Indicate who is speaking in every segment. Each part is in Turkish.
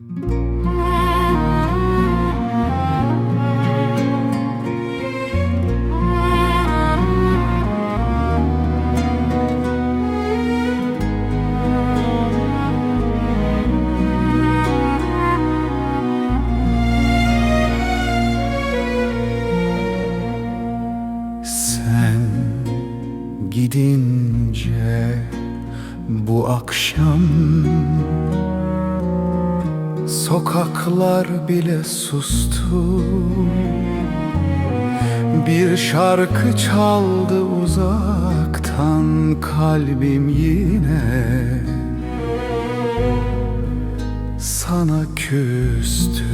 Speaker 1: Sen gidince bu akşam Sokaklar bile sustu. Bir şarkı çaldı uzaktan kalbim yine. Sana küstü.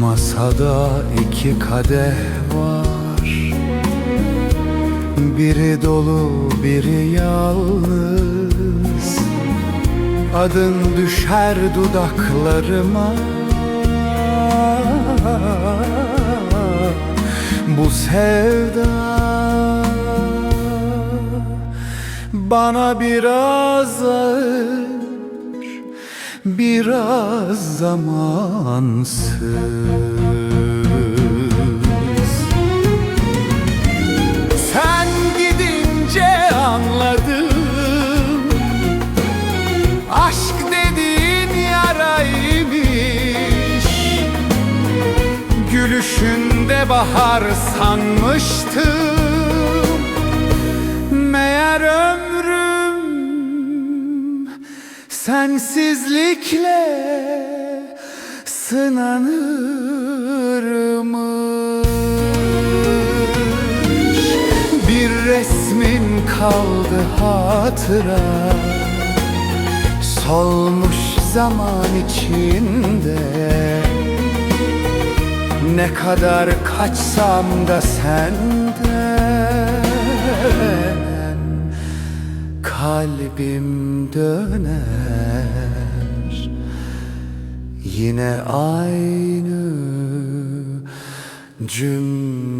Speaker 1: Masada iki kadeh var. Biri dolu biri yalnız Adın düşer dudaklarıma. Bu sevda Bana biraz ağır biraz zamansız bahar sanmıştım. Meğer ömrüm sensizlikle sınanırmış. Bir resmin kaldı hatıra. Solmuş zaman içinde Ne kadar kaçsam da senden Kalbim döner. Yine aynı cümle